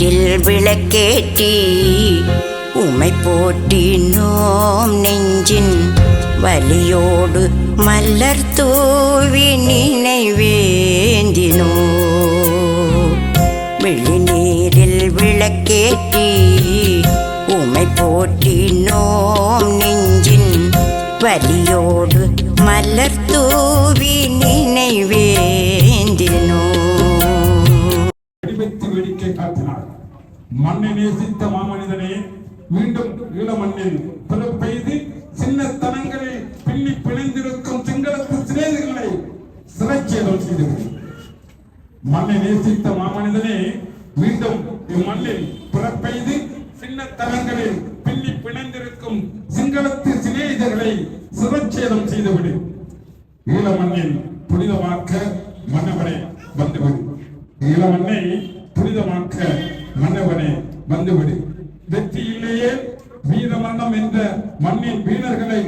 விளக்கேற்றி உமை போற்றினோம் நெஞ்சின் வலியோடு மலர் தூவி நினைவேந்தினோ. விழிநீரில் விளக்கேற்றி உமை போற்றினோம் நெஞ்சின் வலியோடு மலர் தூவி நினைவே வெடிவைத்து வேடிக்கை காட்டினார். மண்ணை நேசித்த மாமனிதனே மீண்டும் ஈழமண்ணில் பிறப்பெய்து சின்னத்தனங்களில் பின்னி பிணைந்திருக்கும் சிங்களத்து சிநேகிகளை சிறைச்சேதம் செய்தது. மண்ணை நேசித்த மாமனிதனே மீண்டும் இம்மண்ணில் பிறப்பெய்து சின்னத்தனங்களில் பின்னி பிணைந்திருக்கும் சிங்களத்து சிநேகிதர்களை சிறைச்சேதம் செய்துவிடு. ஈழ மண்ணில் புனிதமாக்க மன்னவனே வந்துவிடு. ஈழ மண்ணை புனிதமாக்க மன்னவனே வந்துவிடு. வெற்றியிலேயே வீர மன்னம் என்ற மண்ணின் வீரர்களை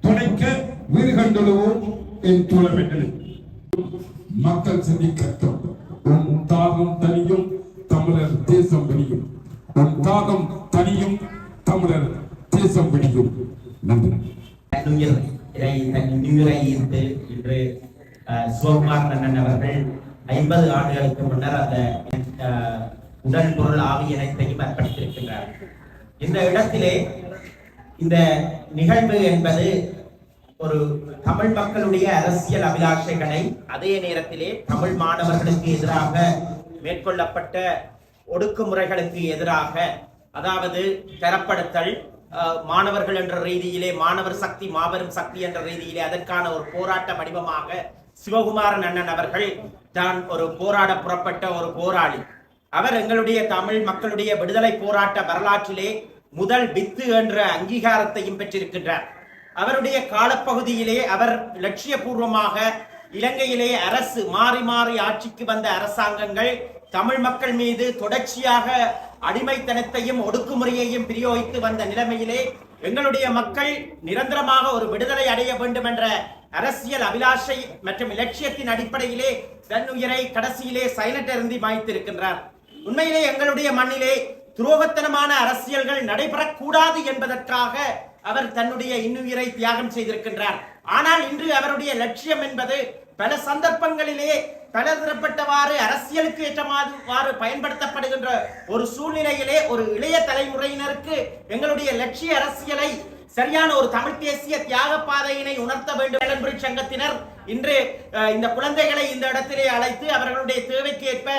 துணைக்க வீறு கண்டொழுவோம் என் தோழமைகளை மக்கள் சிந்திக்கட்டும். உன் தாகம் தனியும் தமிழர் தேசம் விடியும். உன் தாகம் தனியும் தமிழர் தேசம் விடியும். நன்றி. தன்னுயிர் இதை தன் இன்னுயிரை ஈர்த்து இன்று அஹ், சிவகுமார் கண்ணன் அவர்கள் ஐம்பது ஆண்டுகளுக்கு முன்னர் அந்த உடல் பொருள் ஆவி இணைத்தையும் அர்ப்பணித்திருக்கின்றார் இந்த இடத்திலே இந்த நிகழ்வு என்பது ஒரு தமிழ் மக்களுடைய அரசியல் அபிலாஷைகளை அதே நேரத்திலே தமிழ் மாணவர்களுக்கு எதிராக மேற்கொள்ளப்பட்ட ஒடுக்குமுறைகளுக்கு எதிராக அதாவது தரப்படுத்தல் மாணவர்கள் என்ற ரீதியிலே மாணவர் சக்தி மாபெரும் சக்தி என்ற ரீதியிலே அதற்கான ஒரு போராட்ட வடிவமாக சிவகுமாரன் அண்ணன் அவர்கள் தான் ஒரு போராட புறப்பட்ட ஒரு போராளி. அவர் எங்களுடைய தமிழ் மக்களுடைய விடுதலை போராட்ட வரலாற்றிலே முதல் வித்து என்ற அங்கீகாரத்தையும் பெற்றிருக்கின்றார். அவருடைய காலப்பகுதியிலே அவர் லட்சியபூர்வமாக இலங்கையிலே அரசு மாறி மாறி ஆட்சிக்கு வந்த அரசாங்கங்கள் தமிழ் மக்கள் மீது தொடர்ச்சியாக அடிமைத்தனத்தையும் ஒடுக்குமுறையையும் பிரயோகித்து வந்த நிலைமையிலே எங்களுடைய மக்கள் நிரந்தரமாக ஒரு விடுதலை அடைய வேண்டும் என்ற அரசியல் அபிலாஷை மற்றும் இலட்சியத்தின் அடிப்படையிலே தன்னுயிரை கடைசியிலே சைலண்ட் இருந்து மாய்த்திருக்கின்றார். உண்மையிலே எங்களுடைய மண்ணிலே துரோகத்தனமான அரசியல்கள் நடைபெறக்கூடாது என்பதற்காக அவர் தன்னுடைய இன்னுயிரை தியாகம் செய்திருக்கின்றார். ஆனால் இன்று அவருடைய லட்சியம் என்பது பல சந்தர்ப்பங்களிலே பலதரப்பட்டவாறு அரசியலுக்கு ஏற்றமாறு பயன்படுத்தப்படுகின்ற ஒரு சூழ்நிலையிலே ஒரு இளைய தலைமுறையினருக்கு எங்களுடைய லட்சிய அரசியலை சரியான ஒரு தமிழ் தேசிய தியாக பாதையினை உணர்த்த வேண்டும் வேளன்புரி சங்கத்தினர். இன்று இந்த குழந்தைகளை இந்த இடத்திலே அழைத்து அவர்களுடைய தேவைக்கு ஏற்ப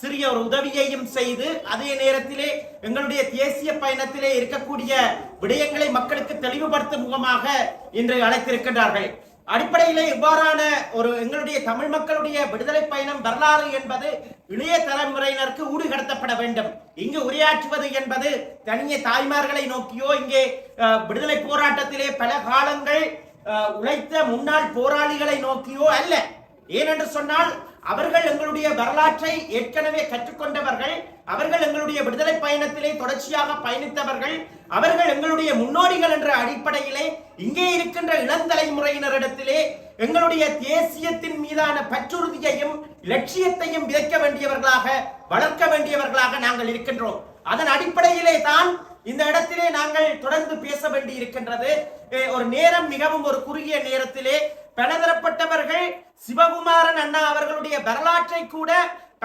சிறிய ஒரு உதவியையும் செய்து அதே நேரத்திலே எங்களுடைய தேசிய பயணத்திலே இருக்கக்கூடிய விடயங்களை மக்களுக்கு தெளிவுபடுத்தும் முகமாக இன்று அழைத்திருக்கின்றார்கள். அடிப்படையிலே இவ்வாறான ஒரு எங்களுடைய தமிழ் மக்களுடைய விடுதலை பயணம் வரலாறு என்பது இளைய தலைமுறையினருக்கு ஊடுகடத்தப்பட வேண்டும். இங்கு உரையாற்றுவது என்பது தனிய தாய்மார்களை நோக்கியோ இங்கே விடுதலை போராட்டத்திலே பல காலங்கள் உழைத்த முன்னாள் போராளிகளை நோக்கியோ அல்ல. ஏனென்று சொன்னால் அவர்கள் எங்களுடைய வரலாற்றை ஏற்கனவே கற்றுக்கொண்டவர்கள் அவர்கள் எங்களுடைய விடுதலை பயணத்திலே தொடர்ச்சியாக பயணித்தவர்கள் அவர்கள் எங்களுடைய முன்னோடிகள் என்ற அடிப்படையிலே இங்கே இருக்கின்ற இளந்தலைமுறையினரிடத்திலே எங்களுடைய தேசியத்தின் மீதான பற்றுறுதியையும் லட்சியத்தையும் விதைக்க வேண்டியவர்களாக வளர்க்க வேண்டியவர்களாக நாங்கள் இருக்கின்றோம். அதன் அடிப்படையிலே தான் இந்த இடத்திலே நாங்கள் தொடர்ந்து பேச வேண்டி இருக்கின்றது ஒரு நேரம் மிகவும் ஒரு குறுகிய நேரத்திலே பலதரப்பட்டவர்கள் சிவகுமாரன் அண்ணா அவர்களுடைய வரலாற்றை கூட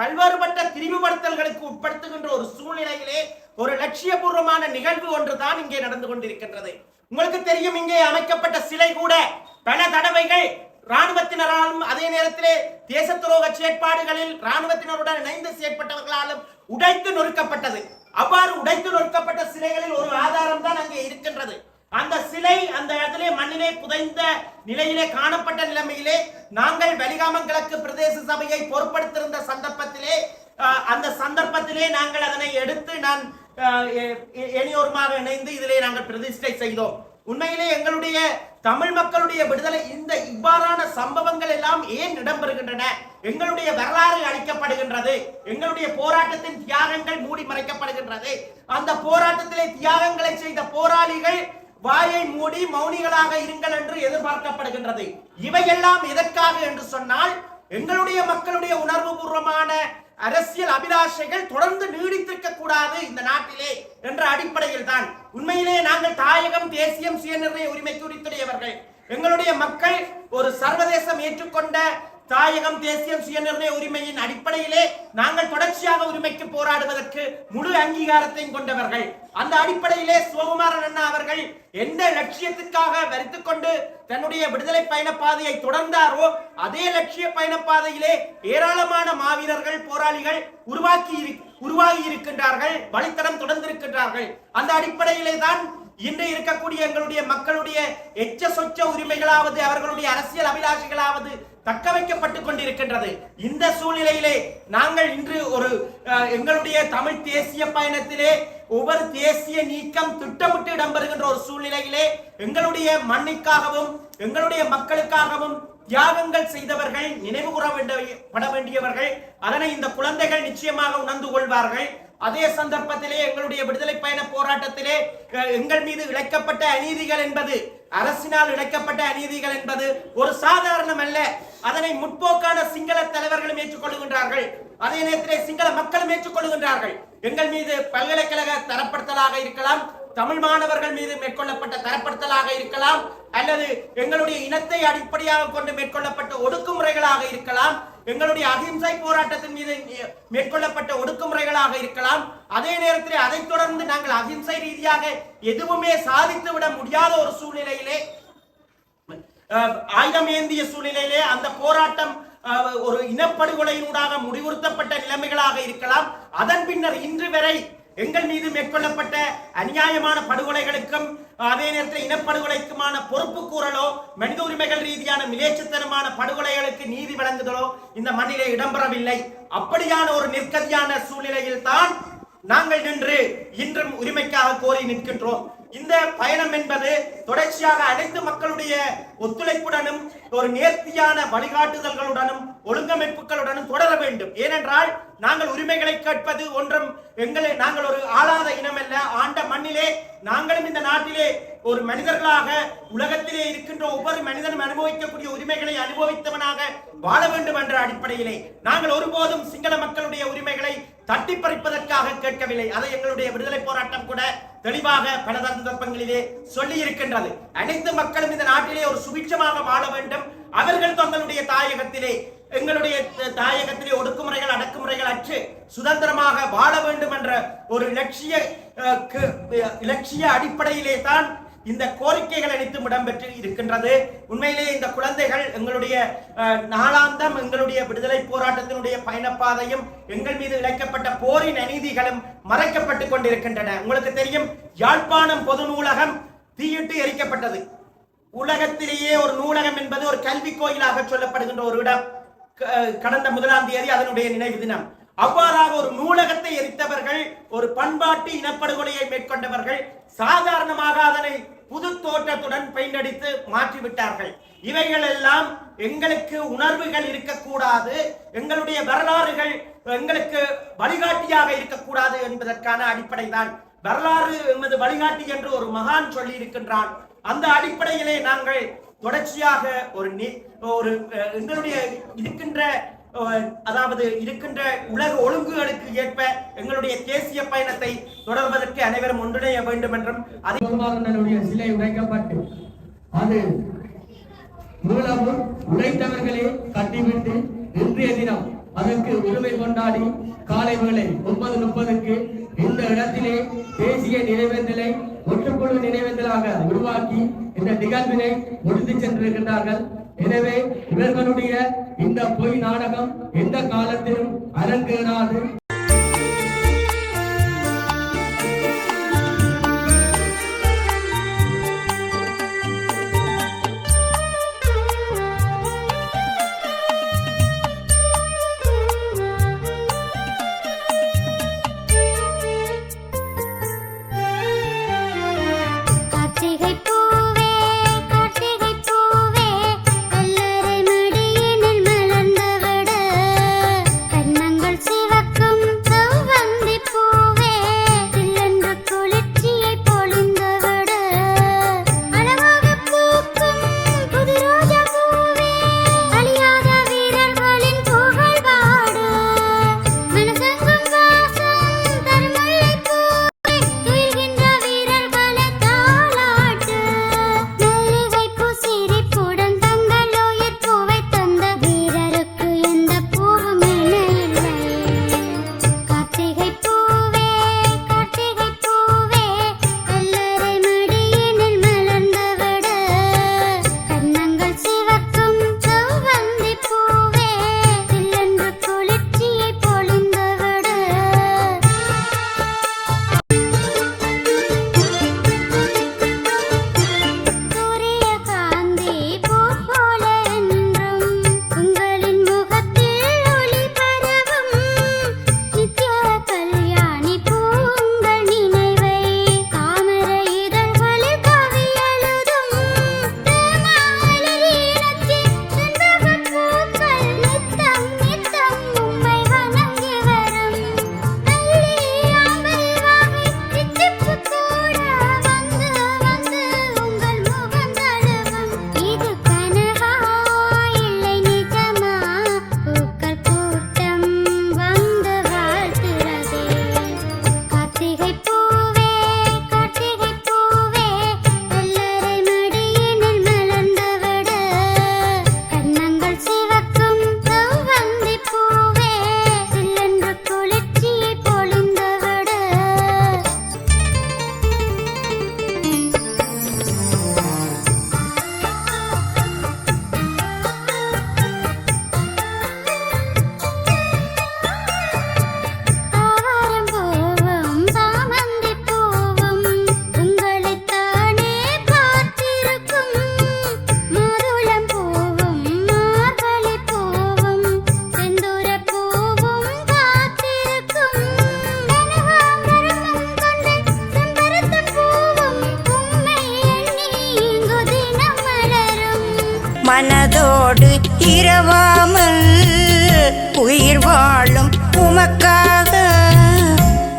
பல்வேறுபட்ட திரிவுபடுத்தல்களுக்கு உட்படுத்துகின்ற ஒரு சூழ்நிலையிலே ஒரு லட்சியபூர்வமான நிகழ்வு ஒன்றுதான் இங்கே நடந்து கொண்டிருக்கின்றது. உங்களுக்கு தெரியும் இங்கே அமைக்கப்பட்ட சிலை கூட பல தடவைகள் ராணுவத்தினராலும் அதே நேரத்திலே தேச துரோக செயற்பாடுகளில் ராணுவத்தினருடன் இணைந்து செயற்பட்டவர்களாலும் உடைத்து நொறுக்கப்பட்டது. அவ்வாறு உடைத்து நொறுக்கப்பட்ட சிலைகளில் ஒரு ஆதாரம் தான் அங்கே இருக்கின்றது. அந்த சிலை அந்த இடத்திலே மண்ணிலே புதைந்த நிலையிலே காணப்பட்ட நிலைமையிலே நாங்கள் வெலிகாமம் கிழக்கு பிரதேச சபையை பொறுப்படுத்திருந்த சந்தர்ப்பத்திலே அந்த சந்தர்ப்பத்திலே நாங்கள் அதனை எடுத்து நான் இனியோருமாக இணைந்து இதிலே நாங்கள் பிரதிஷ்டை செய்தோம். உண்மையிலே எங்களுடைய தமிழ் மக்களுடைய விடுதலை இந்த இவ்வாறான சம்பவங்கள் எல்லாம் ஏன் இடம்பெறுகின்றன? எங்களுடைய வரலாறு அளிக்கப்படுகின்றது எங்களுடைய போராட்டத்தின் தியாகங்கள் மூடி மறைக்கப்படுகின்றது. அந்த போராட்டத்திலே தியாகங்களை செய்த போராளிகள் வாயை மூடி மௌனிகளாக இருங்கள் என்று எதிர்பார்க்கப்படுகின்றது. இவையெல்லாம் எதற்காக என்று சொன்னால் எங்களுடைய மக்களுடைய உணர்வு பூர்வமான அரசியல் அபிலாஷைகள் தொடர்ந்து நீடித்திருக்க கூடாது இந்த நாட்டிலே என்ற அடிப்படையில் தான் உண்மையிலே நாங்கள் தாயகம் தேசியம் சுயநிர்ணய உரிமை குறித்துடையவர்கள். எங்களுடைய மக்கள் ஒரு சர்வதேசம் ஏற்றுக்கொண்ட தாயகம் தேசியம் சுயநிர்ணய உரிமையின் அடிப்படையிலே நாங்கள் தொடர்ச்சியாக உரிமைக்கு போராடுவதற்கு முழு அங்கீகாரத்தையும் கொண்டவர்கள். அந்த அடிப்படையிலே சிவகுமாரன் அண்ணா அவர்கள் எந்த லட்சியத்துக்காக வரித்துக் கொண்டு தன்னுடைய விடுதலை பயண பாதையை தொடர்ந்தாரோ அதே லட்சிய பயண பாதையிலே ஏராளமான மாவீரர்கள் போராளிகள் உருவாக்கி உருவாகி இருக்கின்றார்கள் வழித்தடம் தொடர்ந்திருக்கின்றார்கள். அந்த அடிப்படையிலே தான் இன்று இருக்கக்கூடிய எங்களுடைய மக்களுடைய எச்ச சொச்ச உரிமைகளாவது அவர்களுடைய அரசியல் அபிலாஷைகளாவது தக்க வைக்கப்பட்டு கொண்டிருக்கின்றது. இந்த சூழ்நிலையிலே நாங்கள் இன்று ஒரு எங்களுடைய தமிழ் தேசிய பயணத்திலே ஒவ்வொரு தேசிய நீக்கம் திட்டமிட்டு இடம்பெறுகின்ற ஒரு சூழ்நிலையிலே எங்களுடைய மண்ணிற்காகவும் எங்களுடைய மக்களுக்காகவும் தியாகங்கள் செய்தவர்கள் நினைவு கூற வேண்டிய பட வேண்டியவர்கள் அதனை இந்த குழந்தைகள் நிச்சயமாக உணர்ந்து கொள்வார்கள். அதே சந்தர்ப்பத்திலே எங்களுடைய விடுதலை பயண போராட்டத்திலே எங்கள் மீது இழைக்கப்பட்ட அநீதிகள் என்பது அரசினால் இழைக்கப்பட்ட அநீதிகள் என்பது ஒரு சாதாரணம் அல்ல. அதனை முற்போக்கான சிங்கள தலைவர்களும் ஏற்றுக்கொள்கின்றார்கள். அதே நேரத்திலே சிங்கள மக்களும் ஏற்றுக்கொள்கின்றார்கள். எங்கள் மீது பல்கலைக்கழக தரப்படுத்தலாக இருக்கலாம் தமிழ் மாணவர்கள் மீது மேற்கொள்ளப்பட்ட தரப்படுத்தலாக இருக்கலாம் அல்லது எங்களுடைய இனத்தை அடிப்படையாக கொண்டு மேற்கொள்ளப்பட்ட ஒடுக்குமுறைகளாக இருக்கலாம் எங்களுடைய அகிம்சை போராட்டத்தின் மீது மேற்கொள்ளப்பட்ட ஒடுக்குமுறைகளாக இருக்கலாம். அதே நேரத்தில் அதைத் தொடர்ந்து நாங்கள் அகிம்சை ரீதியாக எதுவுமே சாதித்து விட முடியாத ஒரு சூழ்நிலையிலே ஆயுதம் ஏந்திய சூழ்நிலையிலே அந்த போராட்டம் ஒரு இனப்படுகொலையினூடாக முடிவுறுத்தப்பட்ட நிலைமைகளாக இருக்கலாம். அதன் பின்னர் இன்று வரை எங்கள் மீது மேற்கொள்ளப்பட்ட அநியாயமான படுகொலைகளுக்கும் அதே நேரத்தில் இனப்படுகொலைக்குமான பொறுப்பு கூறலோ மனித உரிமைகள் ரீதியான மிலேச்சத்தனமான படுகொலைகளுக்கு நீதி வழங்குதலோ இந்த மண்ணிலே இடம்பெறவில்லை. அப்படியான ஒரு நிற்கதியான சூழ்நிலையில் தான் நாங்கள் நின்று இன்றும் உரிமைக்காக கோரி நிற்கின்றோம். இந்த பயணம் என்பது தொடர்ச்சியாக அனைத்து மக்களுடைய ஒத்துழைப்புடனும் ஒரு நேர்த்தியான வழிகாட்டுதல்களுடனும் ஒழுங்கமைப்புகளுடனும் தொடர வேண்டும். ஏனென்றால் நாங்கள் உரிமைகளை கேட்பது ஒன்றும் எங்களை நாங்கள் ஒரு ஆளாத இனம் அல்ல ஆண்ட மண்ணிலே நாங்களும் இந்த நாட்டிலே ஒரு மனிதர்களாக உலகத்திலே இருக்கின்ற ஒவ்வொரு மனிதனும் அனுபவிக்கக்கூடிய உரிமைகளை அனுபவித்தவனாக வாழ வேண்டும் என்ற அடிப்படையிலே நாங்கள் ஒருபோதும் சிங்கள மக்களுடைய உரிமைகளை தட்டி பறிப்பதற்காக கேட்கவில்லை. அதை எங்களுடைய விடுதலை போராட்டம் கூட தெளிவாக பல சந்தர்ப்பங்களிலே சொல்லி இருக்கின்றது அனைத்து மக்களும் இந்த நாட்டிலே ஒரு சுபிட்சமாக வாழ வேண்டும். அவர்கள் தங்களுடைய தாயகத்திலே எங்களுடைய தாயகத்திலே ஒடுக்குமுறைகள் அடக்குமுறைகள் அற்று சுதந்திரமாக வாழ வேண்டும் என்ற ஒரு இலட்சிய அஹ், இலட்சிய அடிப்படையிலே தான் இந்த கோரிக்கைகள் அனைத்தும் இடம்பெற்று இருக்கின்றது. உண்மையிலே இந்த குழந்தைகள் எங்களுடைய நாளாந்தம் எங்களுடைய விடுதலை போராட்டத்தினுடைய பயணப்பாதையும் எங்கள் மீது இழைக்கப்பட்ட போரின் அநீதிகளும் மறைக்கப்பட்டு கொண்டிருக்கின்றன. உங்களுக்கு தெரியும் யாழ்ப்பாணம் பொது நூலகம் தீயிட்டு எரிக்கப்பட்டது. உலகத்திலேயே ஒரு நூலகம் என்பது ஒரு கல்வி கோயிலாக சொல்லப்படுகின்ற ஒரு இடம். க- கடந்த முதலாம் தேதி அதனுடைய நினைவு தினம். அவ்வாறாக ஒரு நூலகத்தை எரித்தவர்கள் ஒரு பண்பாட்டு இனப்படுகொலையை மேற்கொண்டவர்கள் சாதாரணமாக அதனை புது தோற்றத்துடன் பெயிண்ட் அடித்து மாற்றிவிட்டார்கள். இவைகள் எல்லாம் எங்களுக்கு உணர்வுகள் இருக்கக்கூடாது. எங்களுடைய வரலாறுகள் எங்களுக்கு வழிகாட்டியாக இருக்கக்கூடாது என்பதற்கான அடிப்படை தான் வரலாறு எமது வழிகாட்டி என்று ஒரு மகான் சொல்லி இருக்கின்றான் அந்த அடிப்படையிலே நாங்கள் தொடர்ச்சியாக ஒரு ஒரு எங்களுடைய இருக்கின்ற அதாவது இருக்கின்ற உலக ஒழுங்குகளுக்கு ஏற்ப எங்களுடைய தேசிய பயணத்தை தொடர்வதற்கு அனைவரும் ஒன்றிணைய வேண்டும் என்றும் அதை சிலை உடைக்கப்பட்டு அது மூலமும் உடைத்தவர்களே கட்டிவிட்டு இன்றைய தினம் அதற்கு உரிமை கொண்டாடி காலை வேளை ஒன்பது முப்பதுக்கு இந்த இடத்திலே தேசிய நினைவேந்தலை ஒற்றுக்குழு நினைவேந்தலாக உருவாக்கி இந்த நிகழ்வினை முடித்து சென்றிருக்கின்றார்கள். எனவே இவர்களுடைய இந்த பொய் நாடகம் எந்த காலத்திலும் அரங்கேறாது. மனதோடு இரவாமல் உயிர் வாழும் உமக்காக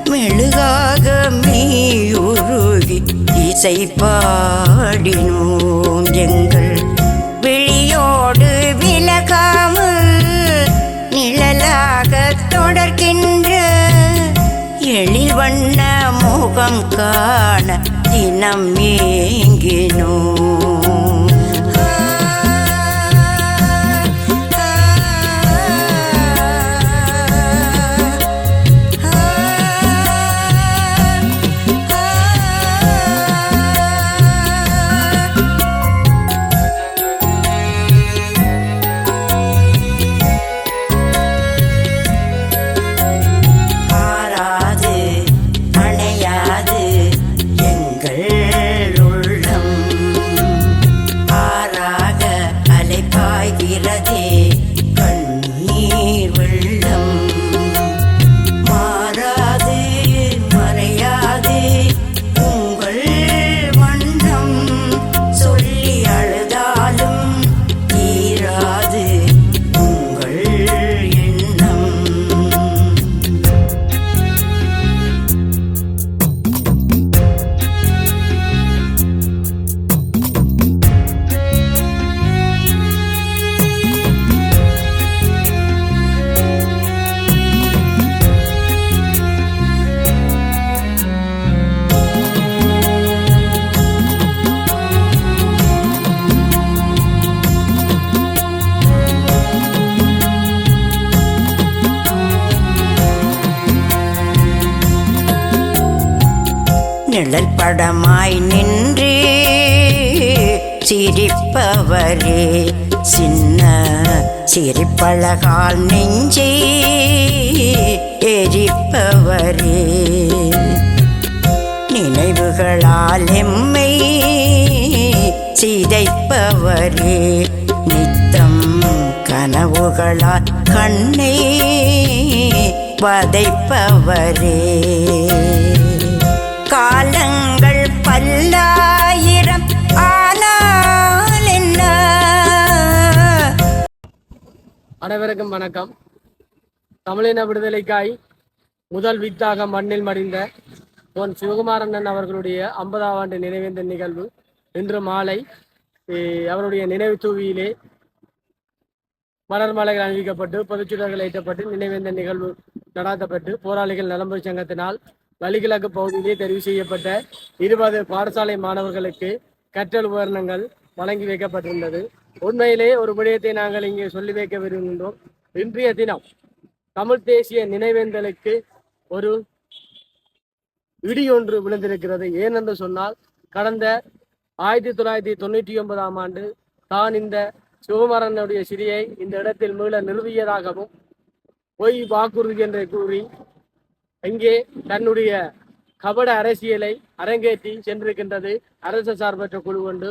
மெழுகாக மீயுருகி இசை பாடினோம் எங்கள் விழியோடு விலகாமல் நிழலாக தொடர்கின்ற எழில் வண்ண முகம் காண தினம் ஏங்கே நிழல் படமாய் நின்று சிரிப்பவரே சின்ன சிரிப்பழகால் நெஞ்சே எரிப்பவரே. நினைவுகளால் எம்மை சிதைப்பவரே நித்தம் கனவுகளால் கண்ணை வதைப்பவரே. அனைவருக்கும் வணக்கம். தமிழின விடுதலைக்காய் முதல் வித்தாக மண்ணில் மடிந்த பொன் சிவகுமாரண்ணன் அவர்களுடைய ஐம்பதாம் ஆண்டு நினைவேந்த நிகழ்வு. இன்று மாலை அவருடைய நினைவு தூவியிலே மலர் மாலைகள் அணிவிக்கப்பட்டு பொதுச்சுடர்கள் ஏற்றப்பட்டு நினைவேந்த நிகழ்வு நடாத்தப்பட்டு போராளிகள் நலம்பு சங்கத்தினால் வலிகிழக்கு பகுதியிலே தெரிவு செய்யப்பட்ட இருபது பாடசாலை மாணவர்களுக்கு கற்றல் உபகரணங்கள் வழங்கி வைக்கப்பட்டிருந்தது. உண்மையிலே ஒரு விடயத்தை நாங்கள் இங்கே சொல்லி வைக்க விரும்புகின்றோம். இன்றைய தினம் தமிழ் தேசிய நினைவேந்தலுக்கு ஒரு இடி ஒன்று விழுந்திருக்கிறது. ஏனென்று சொன்னால் கடந்த ஆயிரத்தி தொள்ளாயிரத்தி தொண்ணூற்றி ஒன்பதாம் ஆண்டு தான் இந்த சிவமரனுடைய சிறியை இந்த இடத்தில் மீள நிறுவியதாகவும் பொய் வாக்குறுதி என்று கூறி இங்கே தன்னுடைய கபட அரசியலை அரங்கேற்றி சென்றிருக்கின்றது அரசு சார்பற்ற குழு கொண்டு